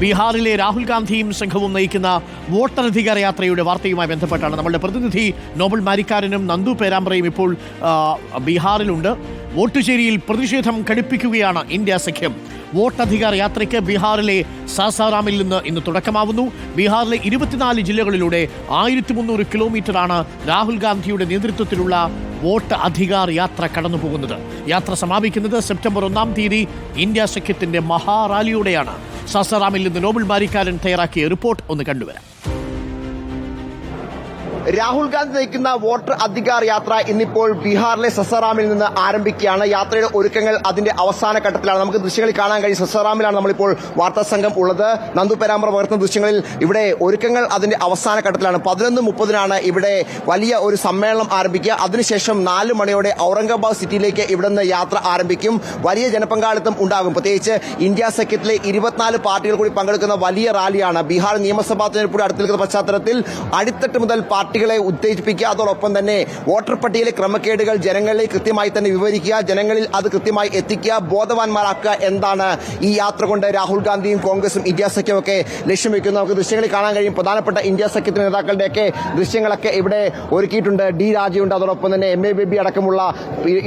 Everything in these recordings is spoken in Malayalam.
ബീഹാറിലെ രാഹുൽ ഗാന്ധിയും സംഘവും നയിക്കുന്ന വോട്ടധികാര യാത്രയുടെ വാർത്തയുമായി ബന്ധപ്പെട്ടാണ് നമ്മുടെ പ്രതിനിധി നോബൽ മാരിക്കാരനും നന്ദു പേരാമ്പ്രയും ഇപ്പോൾ ബീഹാറിലുണ്ട്. വോട്ടുചേരിയിൽ പ്രതിഷേധം ഘടിപ്പിക്കുകയാണ് ഇന്ത്യ സഖ്യം. വോട്ടധികാര യാത്രയ്ക്ക് ബീഹാറിലെ സാസാറാമിൽ നിന്ന് ഇന്ന് തുടക്കമാവുന്നു. ബീഹാറിലെ ഇരുപത്തിനാല് ജില്ലകളിലൂടെ ആയിരത്തി മുന്നൂറ് കിലോമീറ്ററാണ് രാഹുൽ ഗാന്ധിയുടെ നേതൃത്വത്തിലുള്ള വോട്ട് അധികാർ യാത്ര കടന്നുപോകുന്നത്. യാത്ര സമാപിക്കുന്നത് സെപ്റ്റംബർ ഒന്നാം തീയതി. ഇന്ത്യ സഖ്യത്തിന്റെ മഹാറാലിയോടെയാണ്. സാസാറാമിൽ നിന്ന് നോബിൾ ബാരിക്കാരൻ തയ്യാറാക്കിയ റിപ്പോർട്ട് ഒന്ന് കണ്ടുവരാം. രാഹുൽ ഗാന്ധി നയിക്കുന്ന വോട്ടർ അധികാർ യാത്ര ഇന്നിപ്പോൾ ബീഹാറിലെ സസറാമിൽ നിന്ന് ആരംഭിക്കുകയാണ്. യാത്രയുടെ ഒരുക്കങ്ങൾ അതിന്റെ അവസാന ഘട്ടത്തിലാണ്. നമുക്ക് ദൃശ്യങ്ങളിൽ കാണാൻ കഴിയും. സസറാമിലാണ് നമ്മളിപ്പോൾ വാർത്താ സംഘം ഉള്ളത്. നന്ദു പരാമ്പ്ര പകർത്തുന്ന ദൃശ്യങ്ങളിൽ ഇവിടെ ഒരുക്കങ്ങൾ അതിന്റെ അവസാന ഘട്ടത്തിലാണ്. പതിനൊന്ന് മുപ്പതിനാണ് ഇവിടെ വലിയ ഒരു സമ്മേളനം ആരംഭിക്കുക. അതിനുശേഷം നാല് മണിയോടെ ഔറംഗാബാദ് സിറ്റിയിലേക്ക് ഇവിടെ നിന്ന് യാത്ര ആരംഭിക്കും. വലിയ ജനപങ്കാളിത്തം ഉണ്ടാകും. പ്രത്യേകിച്ച് ഇന്ത്യ സഖ്യത്തിലെ ഇരുപത്തിനാല് പാർട്ടികൾ കൂടി പങ്കെടുക്കുന്ന വലിയ റാലിയാണ്. ബീഹാർ നിയമസഭാ തെരഞ്ഞെടുപ്പ് അടുത്തിരിക്കുന്ന പശ്ചാത്തലത്തിൽ അടിത്തട്ട് മുതൽ പാർട്ടികളെ ഉത്തേജിപ്പിക്കുക അതോടൊപ്പം തന്നെ വോട്ടർ പട്ടികയിലെ ക്രമക്കേടുകൾ ജനങ്ങളിൽ കൃത്യമായി തന്നെ വിവരിക്കുക ജനങ്ങളിൽ അത് കൃത്യമായി എത്തിക്കുക ബോധവാന്മാരാക്കുക എന്താണ് ഈ യാത്ര കൊണ്ട് രാഹുൽ ഗാന്ധിയും കോൺഗ്രസും ഇന്ത്യ സഖ്യമൊക്കെ ലക്ഷ്യം വെക്കുന്നത്. നമുക്ക് ദൃശ്യങ്ങളിൽ കാണാൻ കഴിയും. പ്രധാനപ്പെട്ട ഇന്ത്യ സഖ്യത്തിന്റെ നേതാക്കളുടെയൊക്കെ ദൃശ്യങ്ങളൊക്കെ ഇവിടെ ഒരുക്കിയിട്ടുണ്ട്. ഡി രാജയുണ്ട് അതോടൊപ്പം തന്നെ എം എ ബേബി അടക്കമുള്ള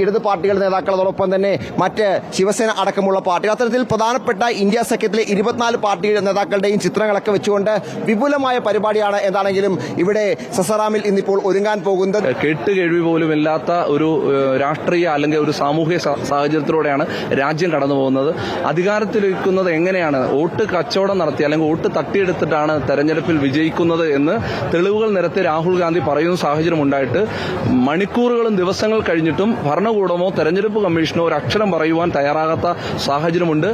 ഇടതു പാർട്ടികളുടെ നേതാക്കൾ അതോടൊപ്പം തന്നെ മറ്റ് ശിവസേന അടക്കമുള്ള പാർട്ടികൾ. അത്തരത്തിൽ പ്രധാനപ്പെട്ട ഇന്ത്യ സഖ്യത്തിലെ ഇരുപത്തിനാല് പാർട്ടികളുടെ നേതാക്കളുടെയും ചിത്രങ്ങളൊക്കെ വെച്ചുകൊണ്ട് വിപുലമായ പരിപാടിയാണ് എന്താണെങ്കിലും ഇവിടെ സസറാമിൽ ഇന്നിപ്പോൾ ഒരുങ്ങാൻ പോകുന്നത് കേട്ട് കേൾവി പോലും ഇല്ലാത്ത ഒരു രാഷ്ട്രീയ അല്ലെങ്കിൽ ഒരു സാമൂഹ്യ സാഹചര്യത്തിലൂടെയാണ് രാജ്യം കടന്നു പോകുന്നത്. അധികാരത്തിലിരിക്കുന്നത് എങ്ങനെയാണ്? വോട്ട് കച്ചവടം നടത്തി അല്ലെങ്കിൽ വോട്ട് തട്ടിയെടുത്തിട്ടാണ് തെരഞ്ഞെടുപ്പിൽ വിജയിക്കുന്നത് എന്ന് തെളിവുകൾ നിരത്തി രാഹുൽ ഗാന്ധി പറയുന്ന സാഹചര്യം ഉണ്ടായിട്ട് മണിക്കൂറുകളും ദിവസങ്ങൾ കഴിഞ്ഞിട്ടും ഭരണകൂടമോ തെരഞ്ഞെടുപ്പ് കമ്മീഷനോ ഒരു അക്ഷരം പറയുവാൻ തയ്യാറാകാത്ത സാഹചര്യമുണ്ട്.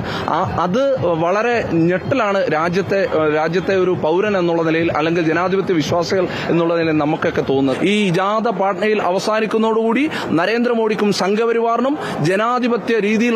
അത് വളരെ ഞെട്ടലാണ് രാജ്യത്തെ രാജ്യത്തെ ഒരു പൗരൻ എന്നുള്ള നിലയിൽ അല്ലെങ്കിൽ ജനാധിപത്യ വിശ്വാസികൾ എന്നുള്ള നിലയിൽ നമുക്കൊക്കെ തോന്നുന്നത്. ഈ ജാഥ പാട്നയിൽ അവസാനിക്കുന്നതോടുകൂടി നരേന്ദ്രമോദിക്കും സംഘപരിവാറിനും ജനാധിപത്യ രീതിയിൽ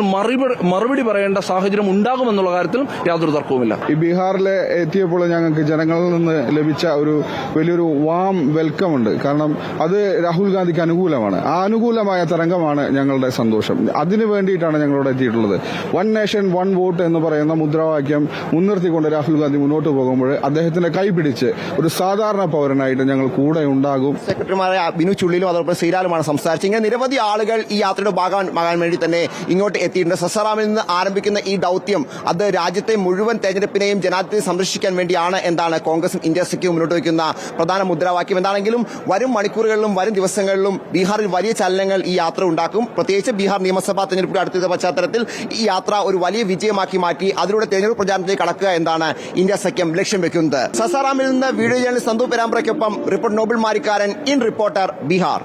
മറുപടി പറയേണ്ട സാഹചര്യം ഉണ്ടാകുമെന്നുള്ള കാര്യത്തിൽ യാതൊരു തർക്കവുമില്ല. ഈ ബീഹാറിലെ എത്തിയപ്പോൾ ഞങ്ങൾക്ക് ജനങ്ങളിൽ നിന്ന് ലഭിച്ച ഒരു വലിയൊരു വാം വെൽക്കം ഉണ്ട്. കാരണം അത് രാഹുൽ ഗാന്ധിക്ക് അനുകൂലമാണ്. ആ അനുകൂലമായ തരംഗമാണ് ഞങ്ങളുടെ സന്തോഷം. അതിനു വേണ്ടിയിട്ടാണ് ഞങ്ങളോട് എത്തിയിട്ടുള്ളത്. വൺ നേഷൻ വൺ വോട്ട് എന്ന് പറയുന്ന മുദ്രാവാക്യം മുൻനിർത്തിക്കൊണ്ട് രാഹുൽ ഗാന്ധി മുന്നോട്ട് പോകുമ്പോൾ അദ്ദേഹത്തിന്റെ കൈപിടിച്ച് ഒരു സാധാരണ പൗരനായിട്ട് ഞങ്ങൾ കൂടെ ഉണ്ടാകും. സെക്രട്ടറിമാരായ ബിനു ചുള്ളിലും അതോടൊപ്പം ശ്രീലാലുമാണ് സംസാരിച്ചത്. ഇങ്ങനെ നിരവധി ആളുകൾ ഈ യാത്രയുടെ ഭാഗമാകാൻ വേണ്ടി തന്നെ ഇങ്ങോട്ട് എത്തിയിട്ടുണ്ട്. സസറാമിൽ നിന്ന് ആരംഭിക്കുന്ന ഈ ദൌത്യം അത് രാജ്യത്തെ മുഴുവൻ തെരഞ്ഞെടുപ്പിനെയും ജനാധിപത്യം സംരക്ഷിക്കാൻ വേണ്ടിയാണ് എന്താണ് കോൺഗ്രസും ഇന്ത്യ സഖ്യവും മുന്നോട്ട് വയ്ക്കുന്ന പ്രധാന മുദ്രാവാക്യം. എന്താണെങ്കിലും വരും മണിക്കൂറുകളിലും വരും ദിവസങ്ങളിലും ബീഹാറിൽ വലിയ ചലനങ്ങൾ ഈ യാത്ര ഉണ്ടാക്കും. പ്രത്യേകിച്ച് ബീഹാർ നിയമസഭാ തെരഞ്ഞെടുപ്പിന്റെ അടുത്ത പശ്ചാത്തലത്തിൽ ഈ യാത്ര ഒരു വലിയ വിജയമാക്കി മാറ്റി അതിലൂടെ തെരഞ്ഞെടുപ്പ് പ്രചാരണത്തിലേക്ക് കടക്കുക എന്നാണ് ഇന്ത്യ സഖ്യം ലക്ഷ്യം വെക്കുന്നത്. സസാറാമിൽ നിന്ന് video journalist Santhu പെരാമ്പ്രയ്ക്കൊപ്പം report Noble Marikkaran in reporter Bihar